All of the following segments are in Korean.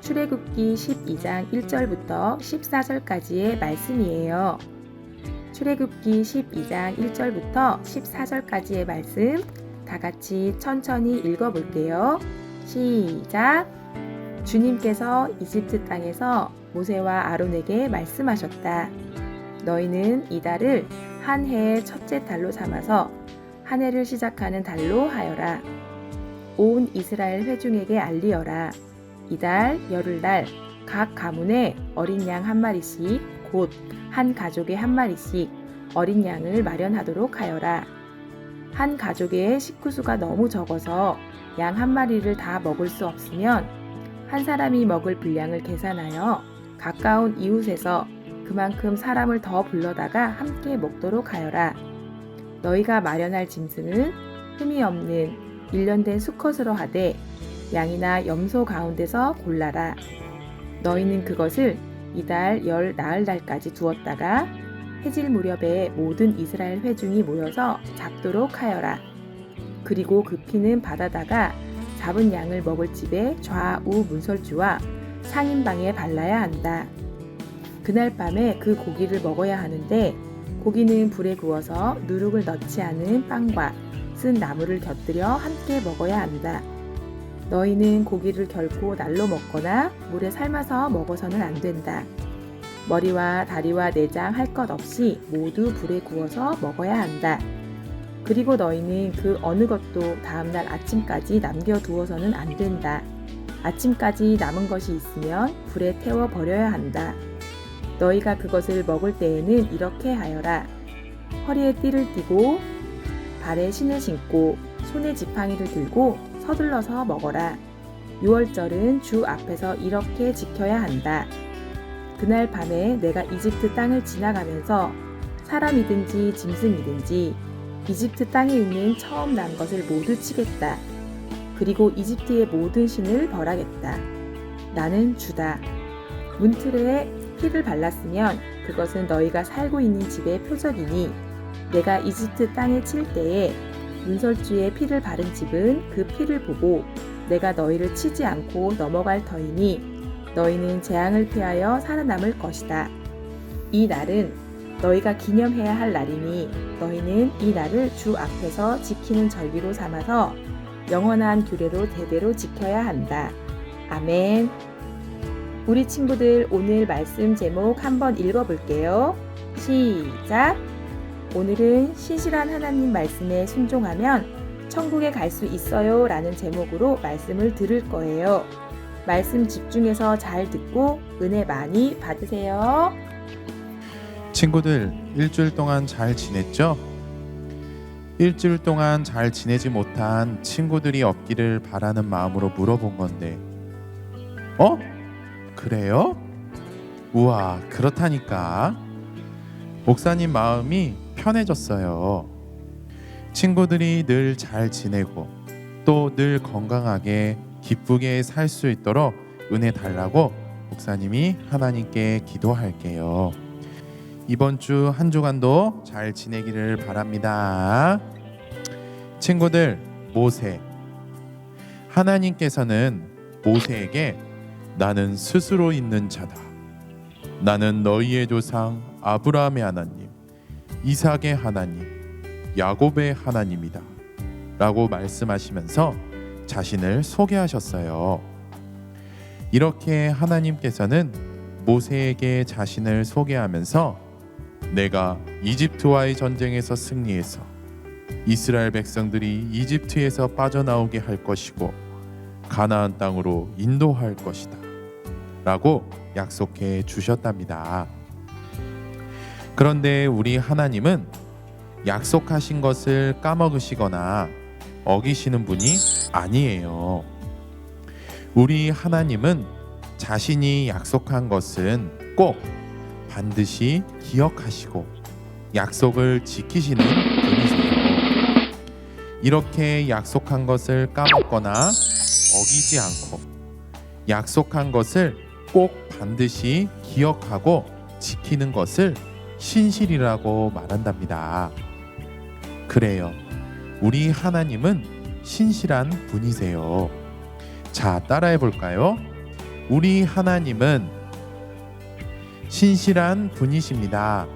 출애굽기 12장 1절부터 14절까지의 말씀이에요. 출애굽기 12장 1절부터 14절까지의 말씀 다 같이 천천히 읽어 볼게요. 시작. 주님께서 이집트 땅에서 모세와 아론에게 말씀하셨다. 너희는 이 달을 한 해의 첫째 달로 삼아서 한 해를 시작하는 달로 하여라. 온 이스라엘 회중에게 알리어라. 이달 열흘날 각 가문에 어린 양 한 마리씩 곧 한 가족에 한 마리씩 어린 양을 마련하도록 하여라. 한 가족의 식구수가 너무 적어서 양 한 마리를 다 먹을 수 없으면 한 사람이 먹을 분량을 계산하여 가까운 이웃에서 그만큼 사람을 더 불러다가 함께 먹도록 하여라. 너희가 마련할 짐승은 흠이 없는 일련된 수컷으로 하되 양이나 염소 가운데서 골라라. 너희는 그것을 이달 열 나흘 날까지 두었다가 해질 무렵에 모든 이스라엘 회중이 모여서 잡도록 하여라. 그리고 그 피는 바다다가 잡은 양을 먹을 집에 좌우 문설주와 상인방에 발라야 한다. 그날 밤에 그 고기를 먹어야 하는데 고기는 불에 구워서 누룩을 넣지 않은 빵과 쓴 나물을 곁들여 함께 먹어야 한다. 너희는 고기를 결코 날로 먹거나 물에 삶아서 먹어서는 안 된다. 머리와 다리와 내장 할 것 없이 모두 불에 구워서 먹어야 한다. 그리고 너희는 그 어느 것도 다음날 아침까지 남겨두어서는 안 된다. 아침까지 남은 것이 있으면 불에 태워 버려야 한다. 너희가 그것을 먹을 때에는 이렇게 하여라. 허리에 띠를 띠고 발에 신을 신고 손에 지팡이를 들고 서둘러서 먹어라. 6월절은 주 앞에서 이렇게 지켜야 한다. 그날 밤에 내가 이집트 땅을 지나가면서 사람이든지 짐승이든지 이집트 땅에 있는 처음 난 것을 모두 치겠다. 그리고 이집트의 모든 신을 벌하겠다. 나는 주다. 문틀에 피를 발랐으면 그것은 너희가 살고 있는 집의 표적이니 내가 이집트 땅에 칠 때에 문설주에 피를 바른 집은 그 피를 보고 내가 너희를 치지 않고 넘어갈 터이니 너희는 재앙을 피하여 살아남을 것이다. 이 날은 너희가 기념해야 할 날이니 너희는 이 날을 주 앞에서 지키는 절기로 삼아서 영원한 규례로 대대로 지켜야 한다. 아멘. 우리 친구들 오늘 말씀 제목 한번 읽어볼게요. 시작. 오늘은 신실한 하나님 말씀에 순종하면 천국에 갈 수 있어요 라는 제목으로 말씀을 들을 거예요. 말씀 집중해서 잘 듣고 은혜 많이 받으세요. 친구들 일주일 동안 잘 지냈죠? 일주일 동안 잘 지내지 못한 친구들이 없기를 바라는 마음으로 물어본 건데, 어? 그래요? 우와, 그렇다니까. 목사님 마음이 편해졌어요. 친구들이 늘 잘 지내고 또 늘 건강하게 기쁘게 살 수 있도록 은혜 달라고 목사님이 하나님께 기도할게요. 이번 주 한 주간도 잘 지내기를 바랍니다. 친구들, 모세. 하나님께서는 모세에게 나는 스스로 있는 자다. 나는 너희의 조상 아브라함의 하나님, 이삭의 하나님, 야곱의 하나님이다. 라고 말씀하시면서 자신을 소개하셨어요. 이렇게 하나님께서는 모세에게 자신을 소개하면서 내가 이집트와의 전쟁에서 승리해서 이스라엘 백성들이 이집트에서 빠져나오게 할 것이고 가나안 땅으로 인도할 것이다. 라고 약속해 주셨답니다. 그런데 우리 하나님은 약속하신 것을 까먹으시거나 어기시는 분이 아니에요. 우리 하나님은 자신이 약속한 것은 꼭 반드시 기억하시고 약속을 지키시는 분이세요. 이렇게 약속한 것을 까먹거나 어기지 않고 약속한 것을 꼭 반드시 기억하고 지키는 것을 신실이라고 말한답니다. 그래요. 우리 하나님은 신실한 분이세요. 자, 따라해 볼까요? 우리 하나님은 신실한 분이십니다.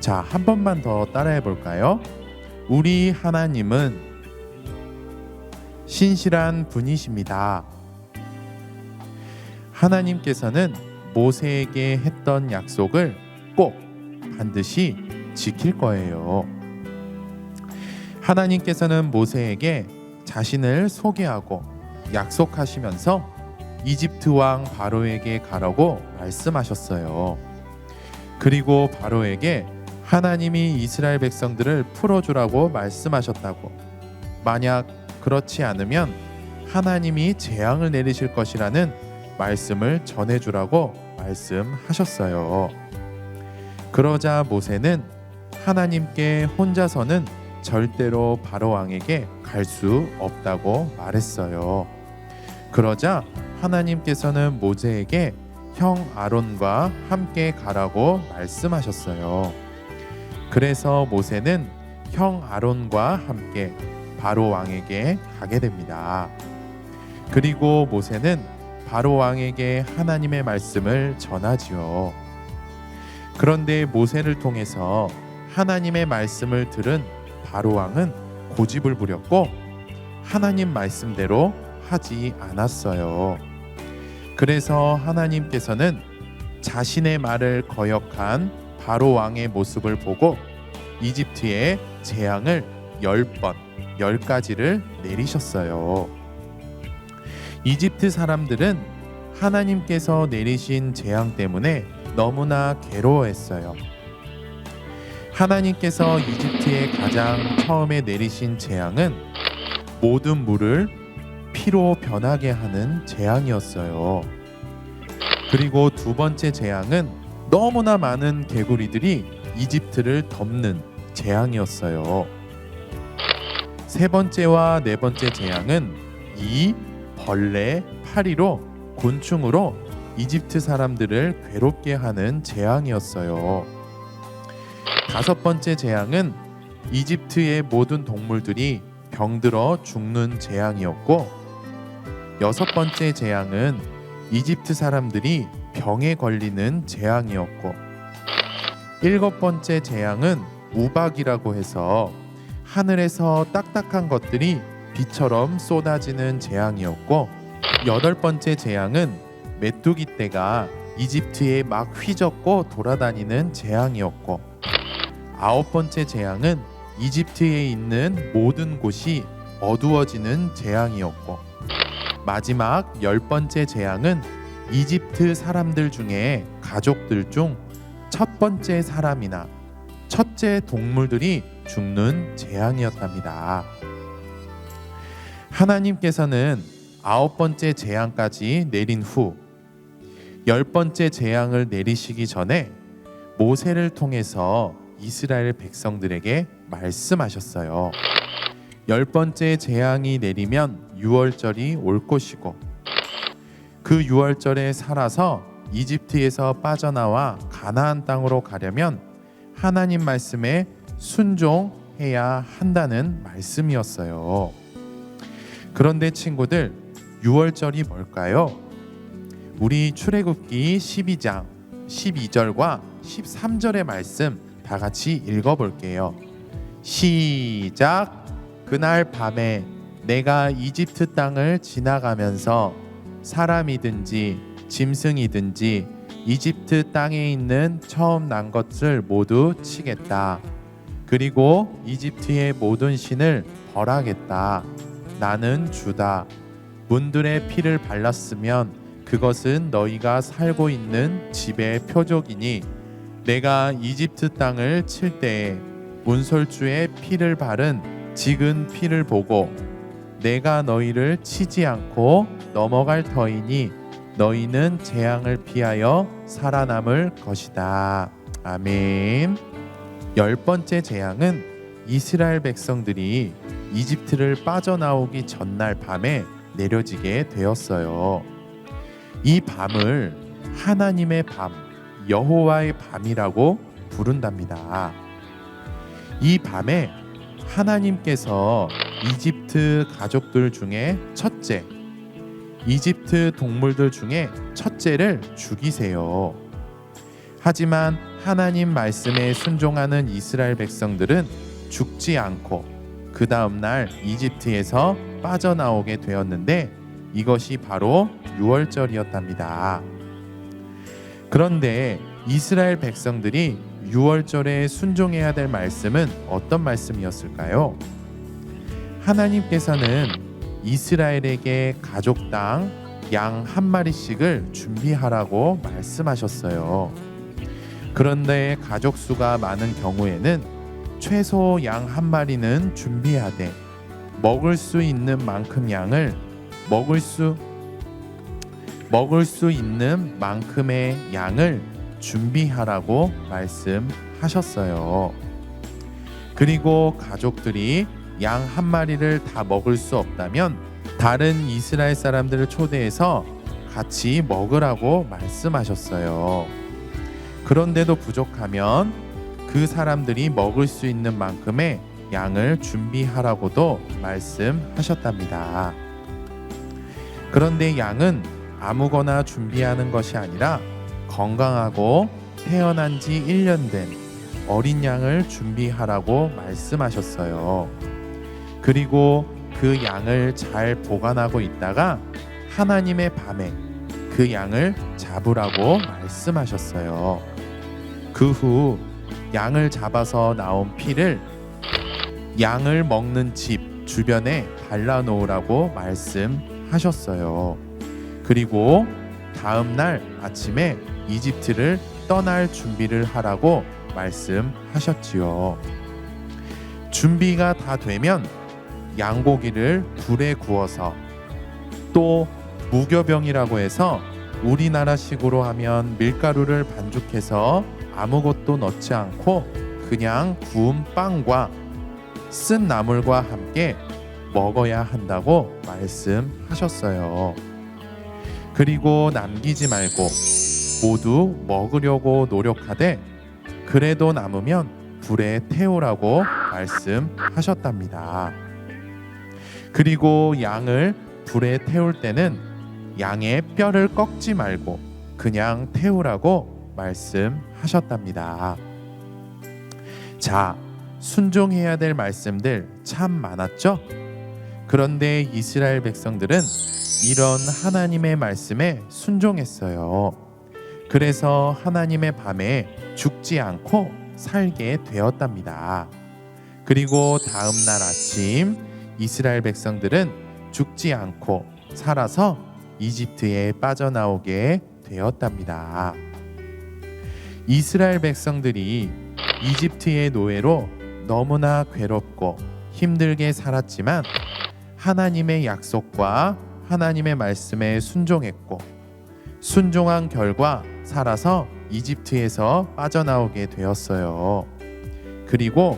자, 한 번만 더 따라해 볼까요? 우리 하나님은 신실한 분이십니다. 하나님께서는 모세에게 했던 약속을 꼭 반드시 지킬 거예요. 하나님께서는 모세에게 자신을 소개하고 약속하시면서 이집트 왕 바로에게 가라고 말씀하셨어요. 그리고 바로에게 하나님이 이스라엘 백성들을 풀어주라고 말씀하셨다고. 만약 그렇지 않으면 하나님이 재앙을 내리실 것이라는 말씀을 전해주라고 말씀하셨어요. 그러자 모세는 하나님께 혼자서는 절대로 바로 왕에게 갈 수 없다고 말했어요. 그러자 하나님께서는 모세에게 형 아론과 함께 가라고 말씀하셨어요. 그래서 모세는 형 아론과 함께 바로 왕에게 가게 됩니다. 그리고 모세는 바로 왕에게 하나님의 말씀을 전하지요. 그런데 모세를 통해서 하나님의 말씀을 들은 바로 왕은 고집을 부렸고 하나님 말씀대로 하지 않았어요. 그래서 하나님께서는 자신의 말을 거역한 바로 왕의 모습을 보고 이집트에 재앙을 열 번, 열 가지를 내리셨어요. 이집트 사람들은 하나님께서 내리신 재앙 때문에 너무나 괴로워했어요. 하나님께서 이집트에 가장 처음에 내리신 재앙은 모든 물을 피로 변하게 하는 재앙이었어요. 그리고 두 번째 재앙은 너무나 많은 개구리들이 이집트를 덮는 재앙이었어요. 세 번째와 네 번째 재앙은 이 벌레, 파리로 곤충으로 이집트 사람들을 괴롭게 하는 재앙이었어요. 다섯 번째 재앙은 이집트의 모든 동물들이 병들어 죽는 재앙이었고 여섯 번째 재앙은 이집트 사람들이 병에 걸리는 재앙이었고 일곱 번째 재앙은 우박이라고 해서 하늘에서 딱딱한 것들이 비처럼 쏟아지는 재앙이었고 여덟 번째 재앙은 메뚜기 떼가 이집트에 막 휘젓고 돌아다니는 재앙이었고 아홉 번째 재앙은 이집트에 있는 모든 곳이 어두워지는 재앙이었고 마지막 열 번째 재앙은 이집트 사람들 중에 가족들 중 첫 번째 사람이나 첫째 동물들이 죽는 재앙이었답니다. 하나님께서는 아홉 번째 재앙까지 내린 후 열 번째 재앙을 내리시기 전에 모세를 통해서 이스라엘 백성들에게 말씀하셨어요. 열 번째 재앙이 내리면 유월절이 올 것이고 그 유월절에 살아서 이집트에서 빠져나와 가나안 땅으로 가려면 하나님 말씀에 순종해야 한다는 말씀이었어요. 그런데 친구들, 유월절이 뭘까요? 우리 출애굽기 12장 12절과 13절의 말씀 다 같이 읽어 볼게요. 시작. 그날 밤에 내가 이집트 땅을 지나가면서 사람이든지 짐승이든지 이집트 땅에 있는 처음 난 것을 모두 치겠다. 그리고 이집트의 모든 신을 벌하겠다. 나는 주다. 문들의 피를 발랐으면 그것은 너희가 살고 있는 집의 표적이니 내가 이집트 땅을 칠 때에 문설주의 피를 바른 지근 피를 보고 내가 너희를 치지 않고 넘어갈 터이니 너희는 재앙을 피하여 살아남을 것이다. 아멘. 열 번째 재앙은 이스라엘 백성들이 이집트를 빠져나오기 전날 밤에 내려지게 되었어요. 이 밤을 하나님의 밤, 여호와의 밤이라고 부른답니다. 이 밤에 하나님께서 이집트 가족들 중에 첫째, 이집트 동물들 중에 첫째를 죽이세요. 하지만 하나님 말씀에 순종하는 이스라엘 백성들은 죽지 않고 그 다음 날 이집트에서 빠져나오게 되었는데 이것이 바로 유월절이었답니다. 그런데 이스라엘 백성들이 유월절에 순종해야 될 말씀은 어떤 말씀이었을까요? 하나님께서는 이스라엘에게 가족당 양 한 마리씩을 준비하라고 말씀하셨어요. 그런데 가족 수가 많은 경우에는 최소 양 한 마리는 준비하되 먹을 수 있는 만큼 양을 먹을 수 먹을 수 있는 만큼의 양을 준비하라고 말씀하셨어요. 그리고 가족들이 양 한 마리를 다 먹을 수 없다면 다른 이스라엘 사람들을 초대해서 같이 먹으라고 말씀하셨어요. 그런데도 부족하면 그 사람들이 먹을 수 있는 만큼의 양을 준비하라고도 말씀하셨답니다. 그런데 양은 아무거나 준비하는 것이 아니라 건강하고 태어난 지 1년 된 어린 양을 준비하라고 말씀하셨어요. 그리고 그 양을 잘 보관하고 있다가 하나님의 밤에 그 양을 잡으라고 말씀하셨어요. 그 후 양을 잡아서 나온 피를 양을 먹는 집 주변에 발라 놓으라고 말씀하셨어요. 그리고 다음 날 아침에 이집트를 떠날 준비를 하라고 말씀하셨지요. 준비가 다 되면 양고기를 불에 구워서 또 무교병이라고 해서 우리나라식으로 하면 밀가루를 반죽해서 아무것도 넣지 않고 그냥 구운 빵과 쓴 나물과 함께 먹어야 한다고 말씀하셨어요. 그리고 남기지 말고 모두 먹으려고 노력하되 그래도 남으면 불에 태우라고 말씀하셨답니다. 그리고 양을 불에 태울 때는 양의 뼈를 꺾지 말고 그냥 태우라고 말씀하셨답니다. 자, 순종해야 될 말씀들 참 많았죠? 그런데 이스라엘 백성들은 이런 하나님의 말씀에 순종했어요. 그래서 하나님의 밤에 죽지 않고 살게 되었답니다. 그리고 다음 날 아침 이스라엘 백성들은 죽지 않고 살아서 이집트에 빠져나오게 되었답니다. 이스라엘 백성들이 이집트의 노예로 너무나 괴롭고 힘들게 살았지만 하나님의 약속과 하나님의 말씀에 순종했고 순종한 결과 살아서 이집트에서 빠져나오게 되었어요. 그리고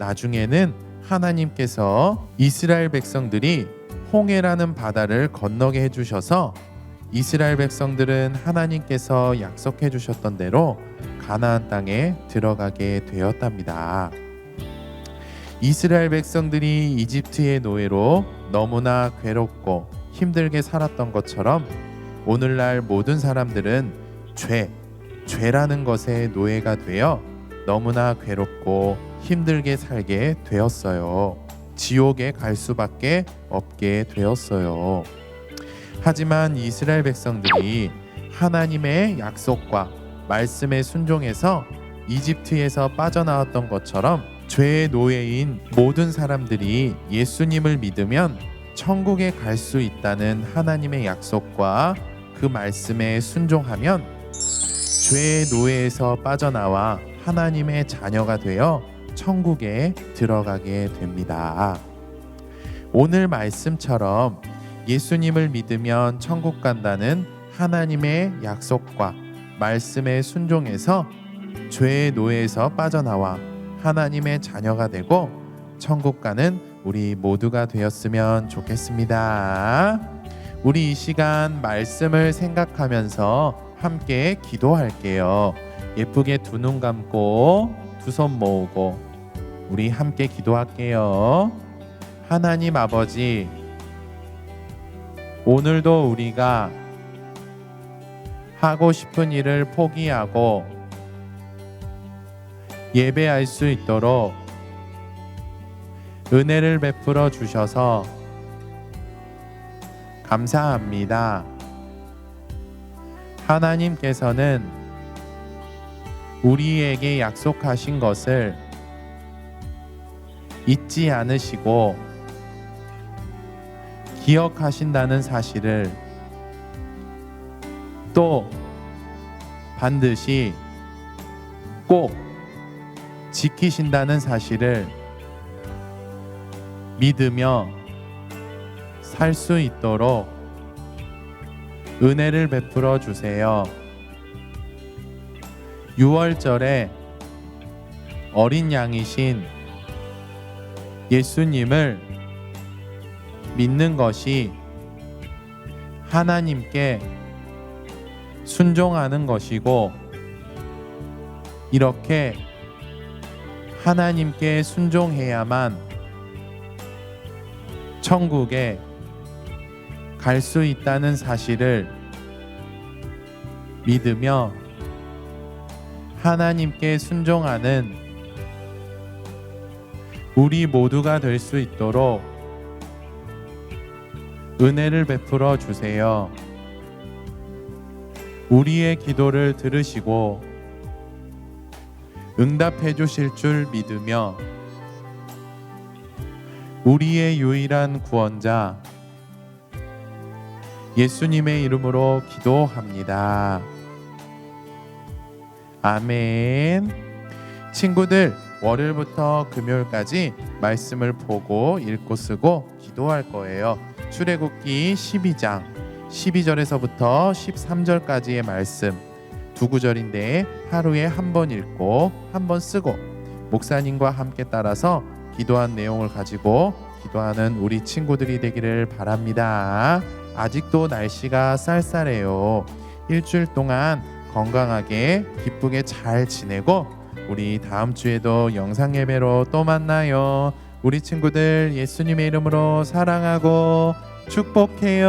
나중에는 하나님께서 이스라엘 백성들이 홍해라는 바다를 건너게 해주셔서 이스라엘 백성들은 하나님께서 약속해 주셨던 대로 가나안 땅에 들어가게 되었답니다. 이스라엘 백성들이 이집트의 노예로 너무나 괴롭고 힘들게 살았던 것처럼 오늘날 모든 사람들은 죄, 죄라는 것에 노예가 되어 너무나 괴롭고 힘들게 살게 되었어요. 지옥에 갈 수밖에 없게 되었어요. 하지만 이스라엘 백성들이 하나님의 약속과 말씀에 순종해서 이집트에서 빠져나왔던 것처럼 죄의 노예인 모든 사람들이 예수님을 믿으면 천국에 갈 수 있다는 하나님의 약속과 그 말씀에 순종하면 죄의 노예에서 빠져나와 하나님의 자녀가 되어 천국에 들어가게 됩니다. 오늘 말씀처럼 예수님을 믿으면 천국 간다는 하나님의 약속과 말씀에 순종해서 죄의 노예에서 빠져나와 하나님의 자녀가 되고 천국 가는 우리 모두가 되었으면 좋겠습니다. 우리 이 시간 말씀을 생각하면서 함께 기도할게요. 예쁘게 두 눈 감고 두 손 모으고 우리 함께 기도할게요. 하나님 아버지, 오늘도 우리가 하고 싶은 일을 포기하고 예배할 수 있도록 은혜를 베풀어 주셔서 감사합니다. 하나님께서는 우리에게 약속하신 것을 잊지 않으시고 기억하신다는 사실을 또 반드시 꼭 지키신다는 사실을 믿으며 살 수 있도록 은혜를 베풀어 주세요. 6월절에 어린 양이신 예수님을 믿는 것이 하나님께 순종하는 것이고 이렇게 하나님께 순종해야만 천국에 갈 수 있다는 사실을 믿으며 하나님께 순종하는 우리 모두가 될 수 있도록 은혜를 베풀어 주세요. 우리의 기도를 들으시고 응답해 주실 줄 믿으며 우리의 유일한 구원자 예수님의 이름으로 기도합니다. 아멘. 친구들, 월요일부터 금요일까지 말씀을 보고 읽고 쓰고 기도할 거예요. 출애굽기 12장 12절에서부터 13절까지의 말씀 두 구절인데 하루에 한 번 읽고 한 번 쓰고 목사님과 함께 따라서 기도한 내용을 가지고 기도하는 우리 친구들이 되기를 바랍니다. 아직도 날씨가 쌀쌀해요. 일주일 동안 건강하게 기쁘게 잘 지내고 우리 다음 주에도 영상 예배로 또 만나요. 우리 친구들 예수님의 이름으로 사랑하고 축복해요.